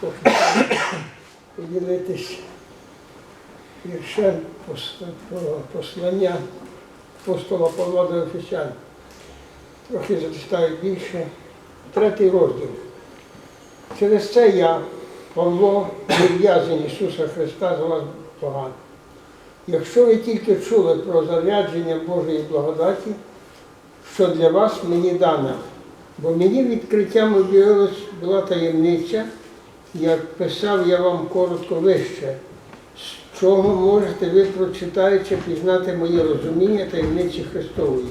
хочу поділитись віршем послання апостола Павла до Офіцян. Трохи зачитаю більше. Третій розділ. Через це я, Павло, в'язень Ісуса Христа, за вас погано. Якщо ви тільки чули про зарядження Божої благодаті, що для вас мені дана, бо мені відкриттям об'явилась була таємниця, як писав я вам коротко вище, з чого можете ви, прочитаючи, пізнати моє розуміння таємниці Христової.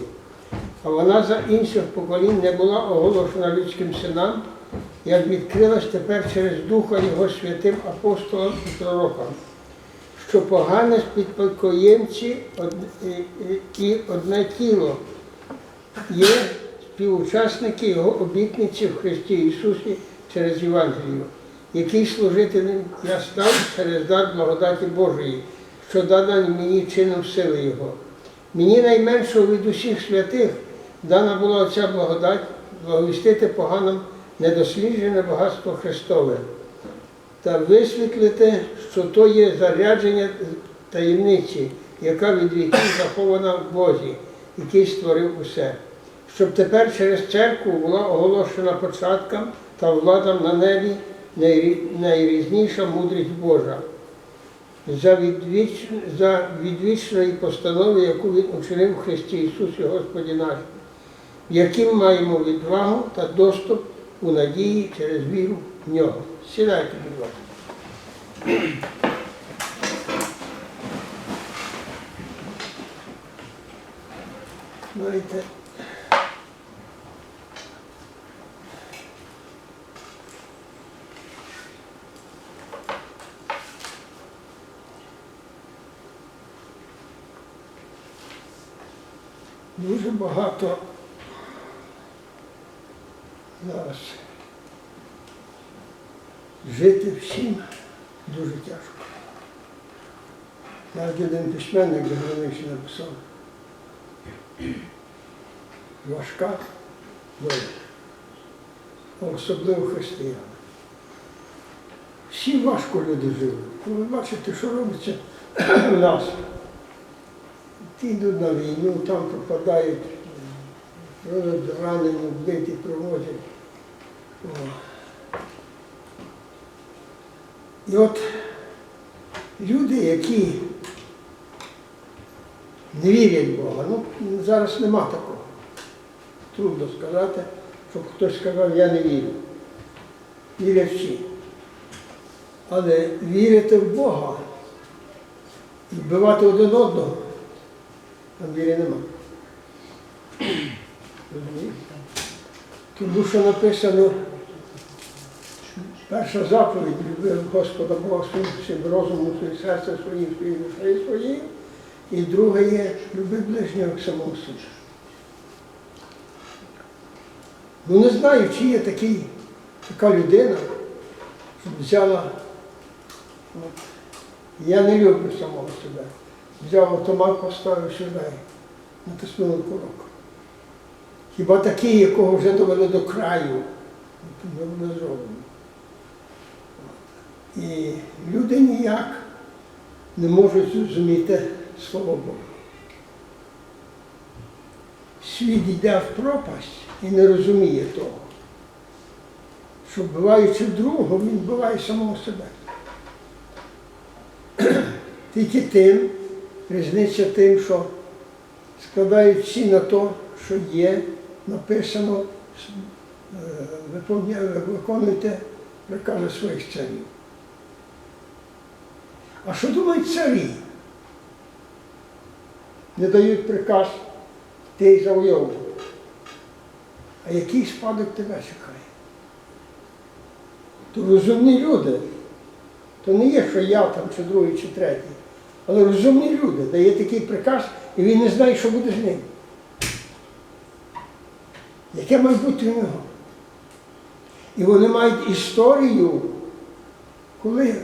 А вона за інших поколінь не була оголошена людським синам, як відкрилась тепер через Духа Його святим апостолам і пророкам, що погане співпокоємці і- і одне тіло є співучасники Його обітниці в Христі Ісусі через Євангелію, який служителем я став через дар благодаті Божої, що дана мені чином сили Його. Мені найменшого від усіх святих дана була ця благодать благовістити поганим недосліджене багатство Христове та висвітлити, що то є зарядження таємниці, яка від віків захована в Бозі, який створив усе. Щоб тепер через церкву була оголошена початкам та владам на небі найрізніша мудрість Божа. За, відвіч... відвічної постанови, яку він учинив в Христі Ісусі Господі наш, яким маємо відвагу та доступ у надії через віру в нього. Сідайте, будь ласка. Знаєте, дуже багато зараз жити всім дуже тяжко. Навіть один письменник заграничний написав. Важка доля, особливо християни. Всі важко люди жили. Ви бачите, що робиться у нас. Йдуть на війну, там приводять ранені, вбиті, привозять. О. І от люди, які не вірять в Бога, ну зараз нема такого. Трудно сказати, щоб хтось сказав, я не вірю. Вірять всі. Але вірити в Бога і вбивати один одного, там віри нема. Тому що написано, перша заповідь любив Господа Бога своїм всім розумом, своїм серцем своїм, своїм душею своїм. І друге є люби ближнього як самого себе. Ну не знаю, чи є такий, така людина, щоб взяла. От, я не люблю самого себе. Взяв автомат, поставив сюди, натиснув курок. Хіба такий, якого вже довели до краю, не зроблено. І люди ніяк не можуть зрозуміти Слово Боже. Світ йде в пропасть і не розуміє того, що вбиваючи другого, він вбиває самого себе. Тільки тим, різниця тим, що складають всі на те, що є, написано, е, виконуйте прикази своїх царів. А що думають царі? Не дають приказ, ти й завойовуй. А який спадок тебе чекає? То розумні люди. То не є, що я там, чи другий, чи третій. Але розумні люди дає такий приказ, і він не знає, що буде з ним. Яке майбутнє у нього? І вони мають історію, коли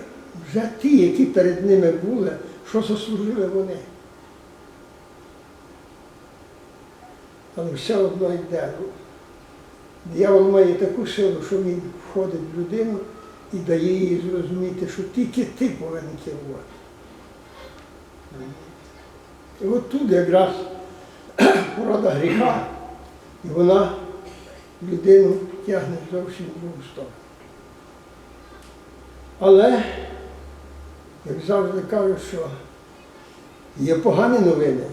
вже ті, які перед ними були, що заслужили вони. Але все одно йде. Диявол має таку силу, що він входить в людину і дає їй зрозуміти, що тільки ти повинен керувати. І от тут якраз порода гріха, і вона людину тягне зовсім в другу сторону. Але, як завжди кажуть, що є погані новини,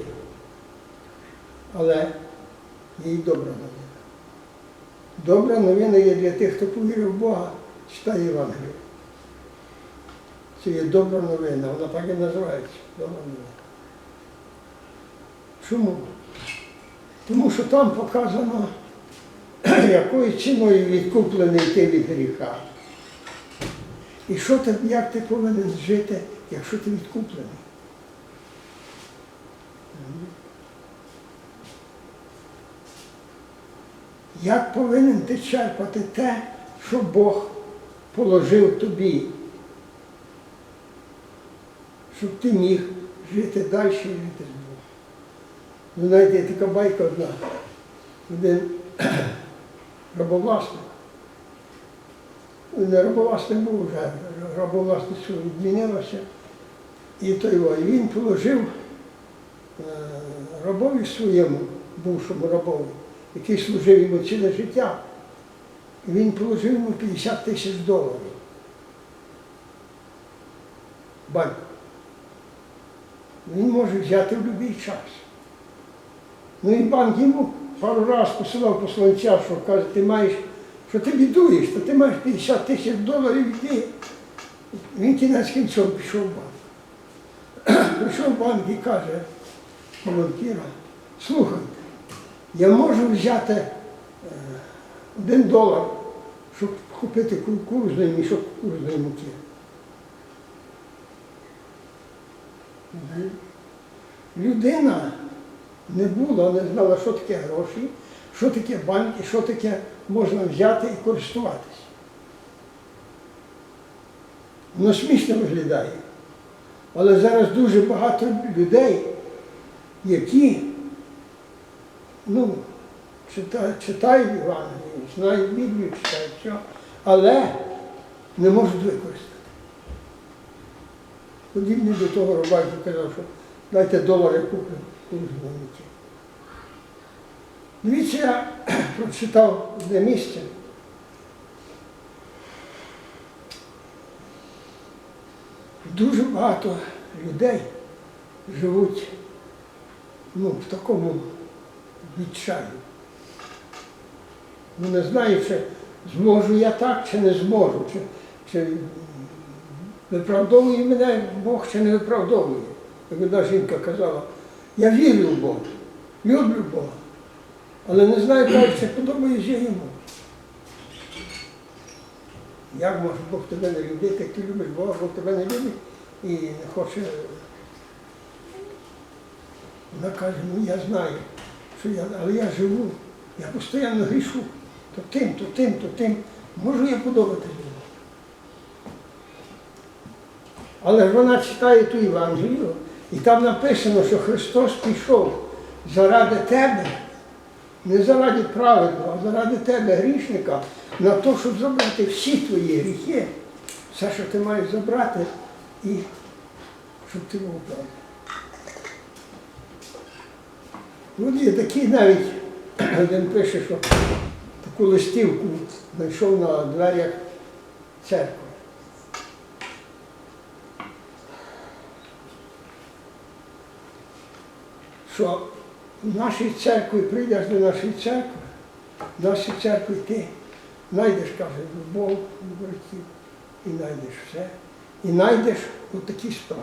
але є і добра новина. Добра новина є для тих, хто повірив в Бога, читає Євангеліє. Це є добра новина, вона так і називається. Добра новина. Чому? Тому що там показано, якою ціною відкуплений ти від гріха. І що ти, як ти повинен жити, якщо ти відкуплений? Як повинен ти черпати те, що Бог положив тобі, щоб ти міг жити далі і жити з Богом. Ви знаєте, така байка одна. Один рабовласник. Не рабовласник був вже, рабовласництво відмінилося. І той він положив е, рабові своєму, бувшому рабові, який служив йому ціле життя. Він положив йому 50 тисяч доларів. Банк. Він може взяти в будь-який час. Ну і банк йому пару разів посилав посланця, що каже, ти маєш, що ти бідуєш, то ти маєш 50 тисяч доларів йди. Він кінець кінцем пішов в банк. Прийшов в банк і каже волонтера, слухайте, я можу взяти е, один долар, щоб купити ку- кукурудзний мішок кукурудзної муки. Людина не була, не знала, що таке гроші, що таке банк і що таке можна взяти і користуватися. Воно смішно виглядає. Але зараз дуже багато людей, які ну, читають, Євангеліє, знають Біблію, читають все, але не можуть використати. Подібний до того рибалько казав, що дайте долар, я куплю курсовники. Дивіться, я прочитав одне місце. Дуже багато людей живуть ну, в такому відчаї. Ну, не знаю, чи зможу я так, чи не зможу, чи, чи виправдовує мене Бог, чи не виправдовує. Як одна жінка казала, я вірю в Бога, люблю Бога, але не знаю, як це подобається йому. Як може Бог тебе не любити, як ти любиш Бога, Бог тебе не любить і не хоче. Вона каже, ну я знаю, що я, але я живу, я постійно грішу. То тим, то тим, то тим. Можу я подобатись Богу. Але ж вона читає ту Євангелію, і там написано, що Христос пішов заради тебе, не заради праведного, а заради тебе, грішника, на те, щоб забрати всі твої гріхи, все, що ти маєш забрати, і щоб ти був правий. От є такі навіть, один пише, що таку листівку знайшов на дверях церкви. Що в нашій церкві прийдеш до нашої церкви, в нашій церкві ти знайдеш, каже, любов братів, і знайдеш все, і знайдеш отакі справи.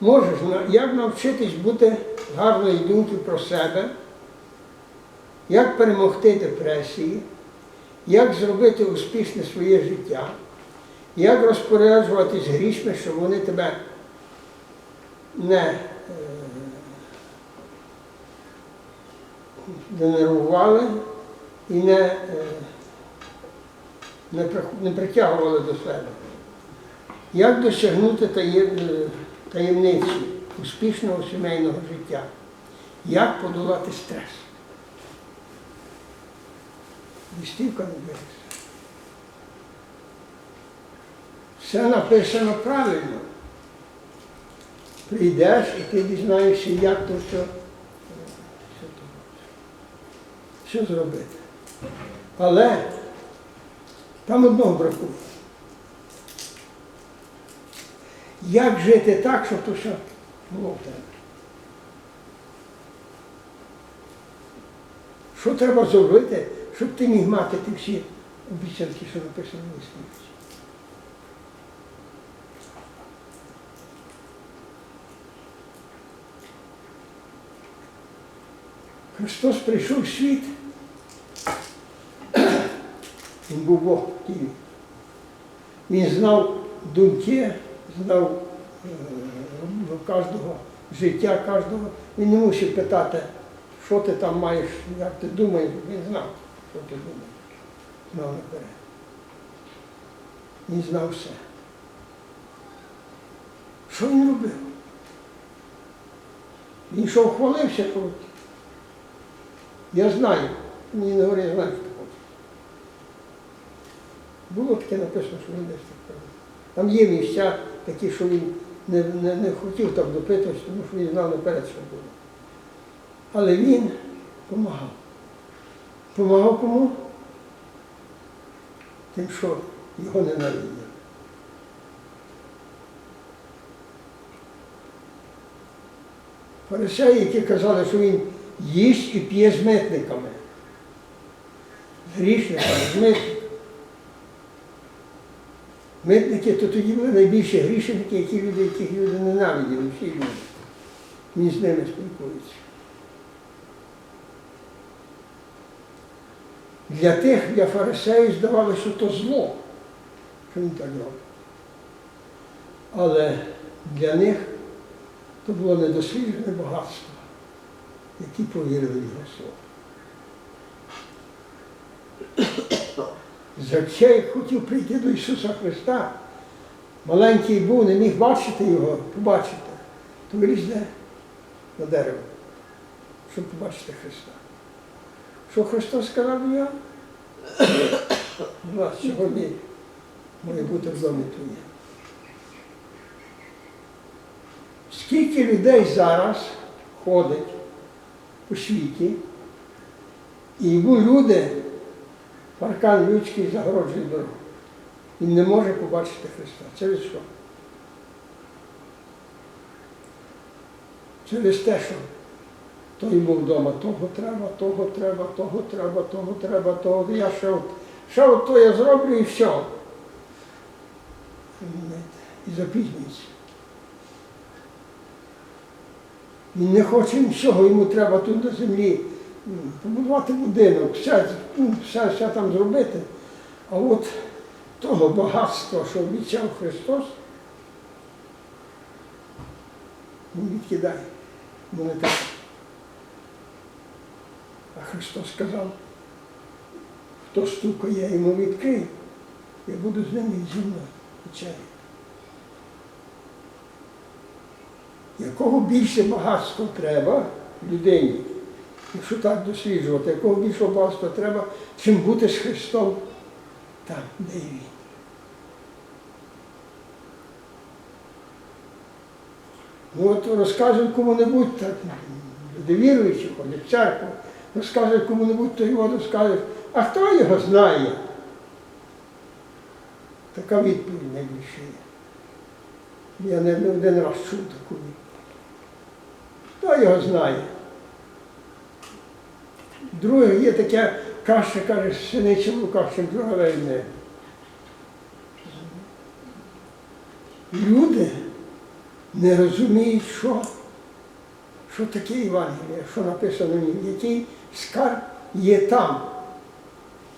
Можеш як навчитись бути гарної думки про себе, як перемогти депресії, як зробити успішне своє життя, як розпоряджуватись грішми, щоб вони тебе не е, не нервували і не, е, не, не притягували до себе. Як досягнути е, таємниці успішного сімейного життя? Як подолати стрес? Листівка не береться. Все написано правильно. Прийдеш і ти дізнаєшся, як то все, все, то, що зробити. Але там одного бракує. Як жити так, щоб то все було в тебе? Що треба зробити, щоб ти міг мати ті всі обіцянки, що написано в листі? Христос прийшов в світ. Він був Бог. Він знав думки, знав е, кожного життя, кожного. Він не мусив питати, що ти там маєш, як ти думаєш, він знав, що ти думаєш. Знав наперед. Він знав все. Що він робив? Він що хвалився, я знаю, мені не говорить, знаю. Було таке написано, що він десь так. Там є місця такі, що він не, не, не хотів так допитуватися, тому що він знав наперед, що було. Але він допомагав. Помагав кому? Тим, що його ненавиділи. Фарисеї, які казали, що він їсть і п'є з митниками. Грішниками, з митниками. Митники то тоді були найбільші грішники, які люди, яких люди ненавиділи, всі люди. Він з ними спілкується. Для тих, для фарисеїв здавалося, що то зло, що він так робить. Але для них то було недосліджене багатство, які повірили в його слово. Закчей хотів прийти до Ісуса Христа. Маленький був, не міг бачити його, побачити. То виліз де? на дерево, щоб побачити Христа. Що Христос сказав я? У вас сьогодні має бути в домі твоє. Скільки людей зараз ходить у світі, і йому люди, паркан людський загороджує дорогу. Він не може побачити Христа. Через що? Через те, що той був вдома, того треба, того треба, того треба, того треба, того. Я ще от, ще от то я зроблю і все. І запізнюється. Він не хоче нічого, йому треба тут на землі побудувати будинок, все, ну, все, все там зробити. А от того багатства, що обіцяв Христос, він відкидає. Бо не так. А Христос сказав, хто стукає, йому відкрию, я буду з ним і зі мною вечеряти. Якого більше багатства треба людині, якщо так досліджувати, якого більше багатства треба, чим бути з Христом там, де він. Ну от розкажуть кому-небудь, так, люди віруючі ходять в церкву, розкажуть кому-небудь, то його розкажуть, а хто його знає? Така відповідь найбільше є. Я не один раз чув таку відповідь. Хто його знає? Друге є таке каша, каже, синиця в руках, чим друга не. Люди не розуміють, що, що таке Євангеліє, що написано в нім, який скарб є там,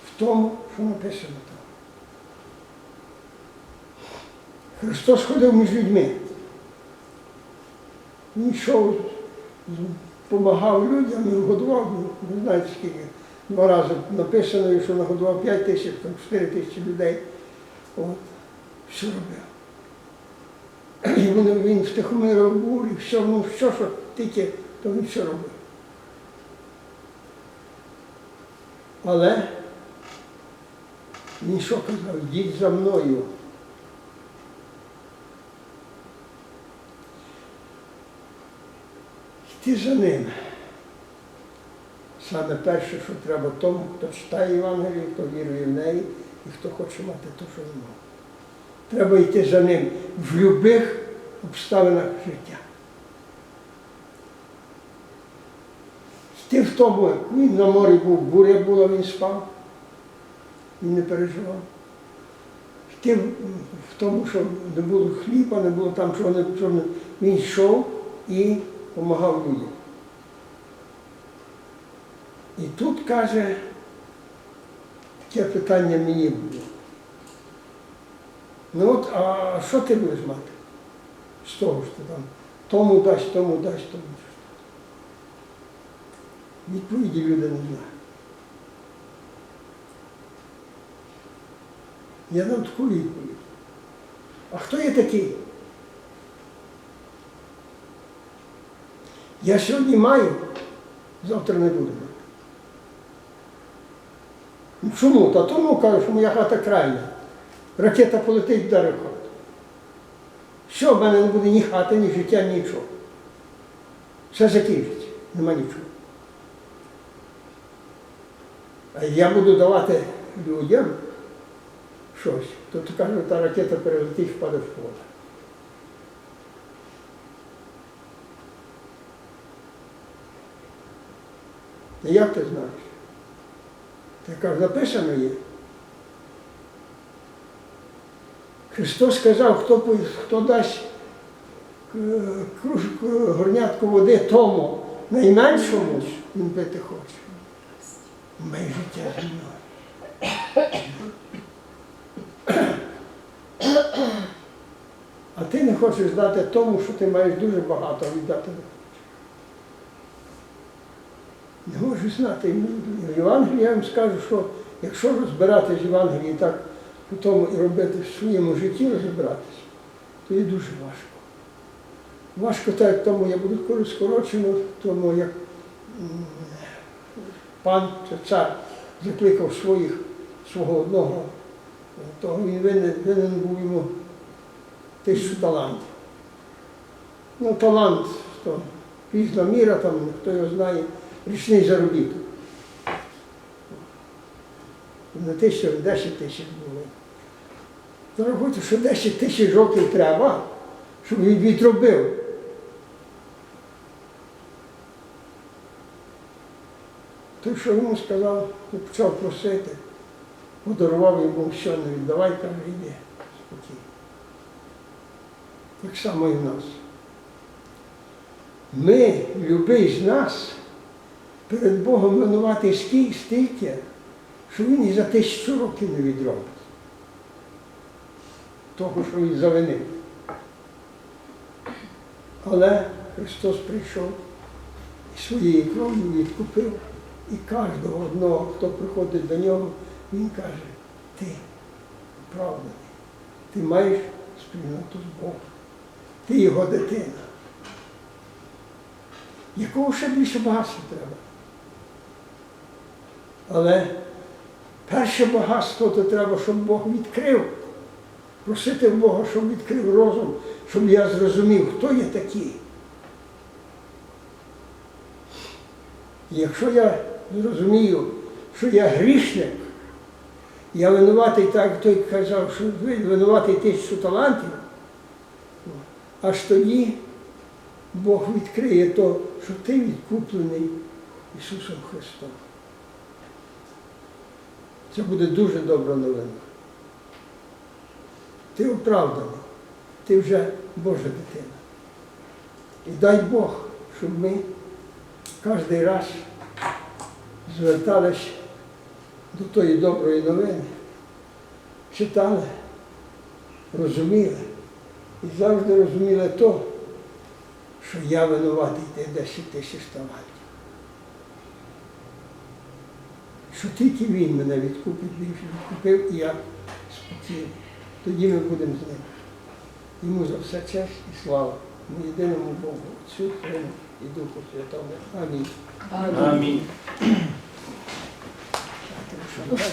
в тому, що написано там. Христос ходив між людьми. Він йшов, допомагав людям і годував, не знаєте скільки, два рази написано, що нагодував 5 тисяч, там 4 тисячі людей. От, все робив. І він, він втихомирив бурі, все, ну все, що тільки, то він все робив. Але він що казав, йдіть за мною, ним. Саме перше, що треба тому, хто читає Євангелію, хто вірує в неї і хто хоче мати ту, вона. Треба йти за ним в будь-яких обставинах життя. Йти в тому, він на морі був, буря була, він спав, він не переживав. Йти в в тому, що не було хліба, не було там чого, чого він йшов і допомагав людям. І тут каже, таке питання мені було. Ну от, а що ти будеш мати? З того, що там тому дасть, тому дасть, тому дасть. Відповіді люди не знають. Я дам таку відповідь. А хто є такий? Я сьогодні маю, завтра не буду мати. Чому? Та тому кажу, що моя хата крайня. Ракета полетить далеко. Що в мене не буде ні хати, ні життя, нічого. Все закінчиться, нема нічого. А я буду давати людям щось, то каже, та ракета перелетить, впаде в поле. Як ти знаєш? Ти кажу, написано є. Христос сказав, хто, хто дасть е, кружку горнятку води тому найменшому, він пити хоче. Моє життя зі мною. А ти не хочеш дати тому, що ти маєш дуже багато, віддати не можу знати. В Євангелії я вам скажу, що якщо розбирати з Євангелії так, по тому і робити в своєму житті розібратися, то є дуже важко. Важко так, як тому я буду скорочено, тому як пан цар закликав своїх, свого одного, того він винен, винен був йому тисячу талантів. Ну, талант, то різна міра, там, хто його знає, річний заробіток. Не тисячу, а 10 тисяч було. Зарахуйте, що 10 тисяч років треба, щоб він відробив. Той, що йому сказав, почав просити, подарував йому що не віддавай, каже, йди. Так само і в нас. Ми, любий з нас, перед Богом винуватий скільки, стільки, що він і за тисячу років не відробить. Того, що він завинив. Але Христос прийшов і своєю кров'ю відкупив. І кожного одного, хто приходить до нього, він каже, ти оправданий, ти маєш спільноту з Богом, ти його дитина. Якого ще більше багатства треба? Але перше багатство то треба, щоб Бог відкрив. Просити Бога, щоб відкрив розум, щоб я зрозумів, хто я такий. Якщо я зрозумію, що я грішник, я винуватий, так як той казав, що ви винуватий тисячу талантів, аж тоді Бог відкриє то, що ти відкуплений Ісусом Христом. Це буде дуже добра новина. Ти оправданий, ти вже Божа дитина. І дай Бог, щоб ми кожен раз звертались до тої доброї новини, читали, розуміли і завжди розуміли то, що я винуватий тих 10 тисяч талантів. Що тільки він мене відкупить, він відкупив, і я спокійний. Тоді ми будемо з ним. Йому за все честь і слава. Ми єдиному Богу, Отцю, Сину і Духу Святому. Амінь. Амінь. Давай.